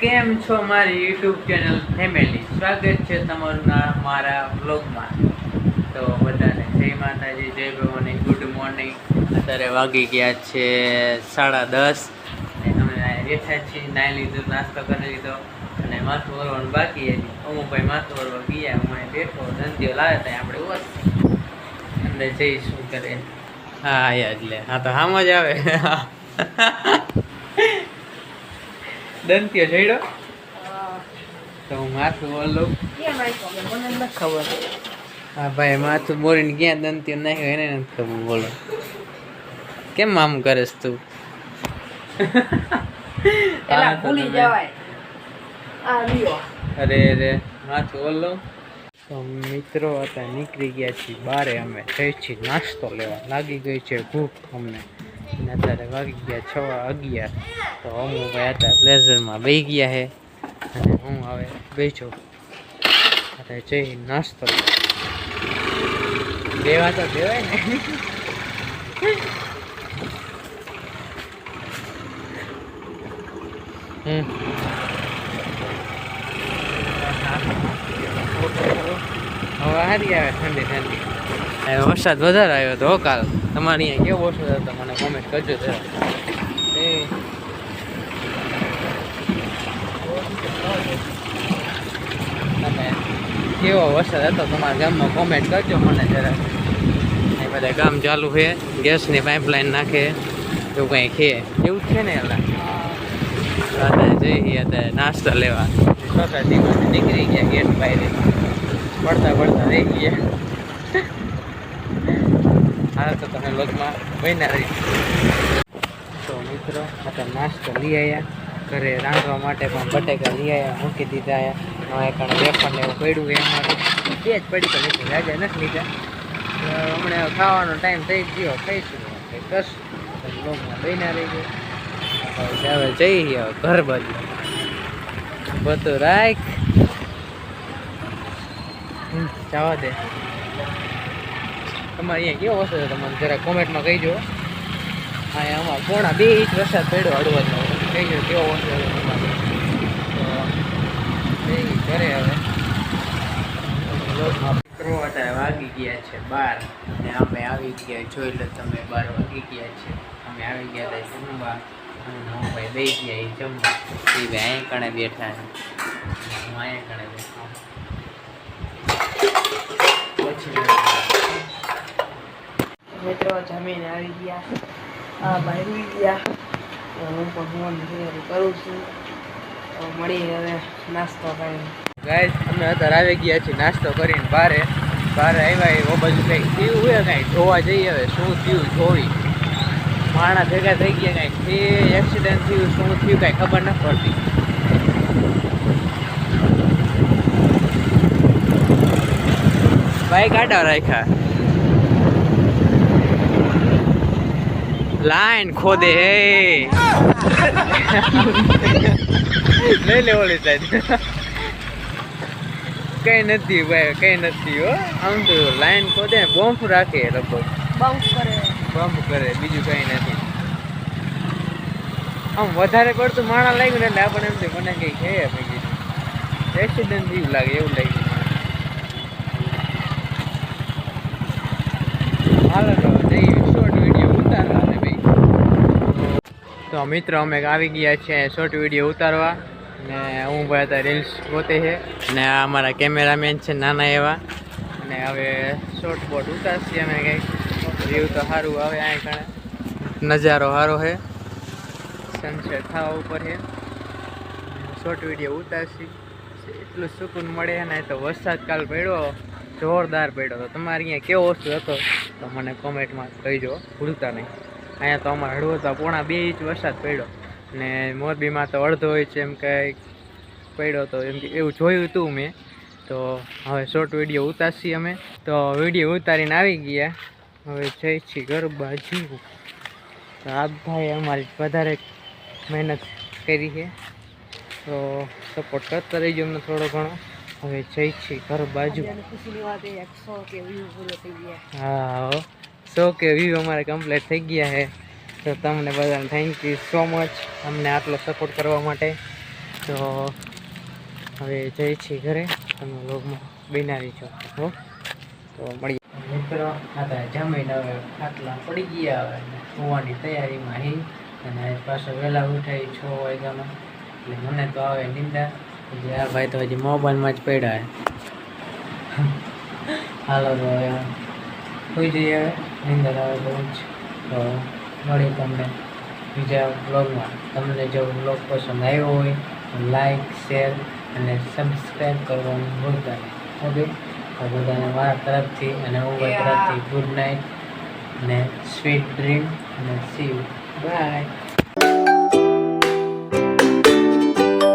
કેમ છો મારી યુટ્યુબ ચેનલ ફેમિલી સ્વાગત છે તમારું મારા બ્લોગમાં તો બધાને જય માતાજી, જય ભવાની ગુડ મોર્નિંગ અત્યારે વાગી ગયા છે સાડા દસ. અને અમે બેઠા છીએ, નાઈ લીધું, નાસ્તો કરી લીધો. અને માથું વરવાનું બાકી હતી અમુક ભાઈ માથું વરવા ગયા હું બેઠો ધંધીઓ લાવે ત્યાં આપણે ઓછ અંદર જઈશું કરે હા યાદ એટલે હા, તો હામ જ આવે. દંત્યો જઈડો તો હું માથું બોલું ખબર. હા ભાઈ માથું બોરીને ક્યાં દંત્યો નાખ્યો એને નથી ખબર બોલો. કેમ આમ કરેસ તું? અરે રે માથું બોલો તો મિત્રો હતા નીકળી ગયા છીએ બારે અમે જઈ છીએ નાસ્તો લેવા. લાગી ગઈ છે ભૂખ અમને. અત્યારે વાગી ગયા છ અગિયાર. તો અમુ હતા બ્લેઝરમાં બેસી ગયા છે. અને હું હવે બેઠો. અત્યારે જઈ નાસ્તો. દેવા તો દેવાય ને. હમ. હવે હારી આવે ઠંડી ઠંડી. વરસાદ વધારે આવ્યો તો કાલ. તમારે અહીંયા કેવો વરસાદ હતો? મને કોમેન્ટ કરજો જરા. એ. કેવો વરસાદ હતો તમારા ગામમાં? કોમેન્ટ કરજો મને જરા. એ બધા ગામ ચાલુ છે. ગેસની પાઇપલાઇન નાખે. એવું કંઈ છે? એવું જ છે ને અત્યારે જઈએ અત્યારે નાસ્તા લેવા. નીકળી ગયા ગેટ બહાર પડતા પડતા રહી ગયા. હાલ તો તમે લોગમાં બન્યા રહી. તો મિત્રો અત્યારે નાસ્તો લઈ આવ્યા ઘરે રાંધવા માટે પણ બટેકા લઈ આવ્યા મૂકી દીધા આવ્યા કારણ વેફરને એવું પડ્યું એ અમારે. બે જ પડી તો લીધું રાજા નથી લીધા. હમણાં ખાવાનો ટાઈમ થઈ ગયો, ખાઈશું. કંઈ કરશું? લોગમાં બન્યા રહી ગયો. હવે જઈએ હવે ઘર બાજુ. બધું રાખ. જવા દે. તમારે અહીંયા કેવો હશે તમારે જરા કોમેન્ટમાં કહીજો. અહીંયા અમારે પોણા બે ઇંચ વરસાદ પડ્યો હળવદનો. કહીજો કેવો હશે તમારે. ઘરે હવે. મિત્રો વાગી ગયા છે બાર. અને અમે આવી ગયા, જોઈ લો તમે, બાર વાગી ગયા છે. અમે આવી ગયા હતા જમવા. અને હું ભાઈ બે ગયા એ જમવા. એ ભાઈ અહીં કણે બેઠા હું અહીંયા કણે બેઠા. પછી મિત્રો, જમીને આવી ગયા. આ ભાઈ ગયા. હું પણ ફોન તૈયારી કરું છું. તો મળી હવે નાસ્તો કરીને. ગાય અમે અત્યારે આવી ગયા છીએ નાસ્તો કરીને બારે. બારે આવ્યા એ બાજુ કંઈક થયું હોય કાંઈ? જોવા જઈએ હવે શું થયું, જોવી. માણા ભેગા થઈ ગયા કાંઈક એ એક્સિડન્ટ થયું, શું થયું, કાંઈ ખબર ન પડતી. બાઈક ગાડા રાખ્યા. લાઈન ખોદે હે. લઈ લે ઓલી સાઈડ કઈ નથી ભાઈ કઈ નથી હો. આમ તો લાઈન ખોદે બોમ્બ રાખે લોકો બાઉન્સ કરે. બોમ્બ કરે બીજું કઈ નથી. આમ વધારે પડતું માણા લાગ્યું ને એટલે આપણે એમ મને કઈ છે પછી એક્સિડન્ટ જેવું લાગે એવું લાગ્યું. હાલો તો જઈ શોર્ટ વીડિયો ઉતારવા ને ભાઈ તો મિત્રો અમે આવી ગયા છે શોર્ટ વીડિયો ઉતારવા ને હું ભાઈ હતા રીલ્સ ગોતે છે ને અમારા કેમેરામેન છે નાના એવા. અને હવે શોર્ટ બોટ ઉતારશી અમે કંઈક. વ્યૂ તો સારું આવે અહીં કણે. નજારો સારો છે. સનસેટ થવા ઉપર છે. શોર્ટ વીડિયો ઉતારશી. એટલું સુકૂન મળે ને, તો વરસાદ કાલ પડ્યો, જોરદાર પડ્યો. તો તમારે અહીંયા કેવો વસ્તુ હતો, તો મને કોમેન્ટમાં કહીજો. ભૂલતા નહીં. અહીંયા તો અમારે હળવદમાં પોણા બે ઇંચ વરસાદ પડ્યો. ને મોરબીમાં તો અડધો ઇંચ એમ કંઈક પડ્યો તો એમ કે એવું જોયું હતું મેં. તો હવે શોર્ટ વીડિયો ઉતારશી અમે. તો વીડિયો ઉતારીને આવી ગયા. હવે જઈ છીએ ઘર બાજુ તો ભાઈ અમારી વધારે મહેનત કરી છે. તો સપોર્ટ કરતા રહીજો અમને થોડો ઘણો. હવે જઈ છીએ ઘર બાજુ કે હો. સો કે વ્યૂ અમારે કમ્પ્લીટ થઈ ગયા છે. તો તમને બધાને થેન્ક યુ સો મચ અમને આટલો સપોર્ટ કરવા માટે. તો હવે જઈ છીએ ઘરે. તમે લોગમાં બનાવી છો હો. તો મળીએ. મિત્રો, આ જમીને હવે ખાટલા પડી ગયા હવે. સુવાની તૈયારીમાં હી. અને પાછો વહેલા ઉઠાઈ છ વાગ્યામાં. એટલે મને તો આવે નિંદા. યાર ભાઈ તો હજી મોબાઈલમાં જ પડ્યા હાલો તો હવે જઈએ હવે. નિંદર આવે બહુ જ. તો મળી તમને બીજા બ્લોગમાં તમને જો બ્લોગ પસંદ આવ્યો હોય તો લાઇક શેર અને સબસ્ક્રાઈબ કરવાનું ભૂલતા નહીં. ઓકે તો બધાને મારા તરફથી અને ઉબર તરફથી ગુડ નાઇટ અને સ્વીટ ડ્રીમ અને સી બાય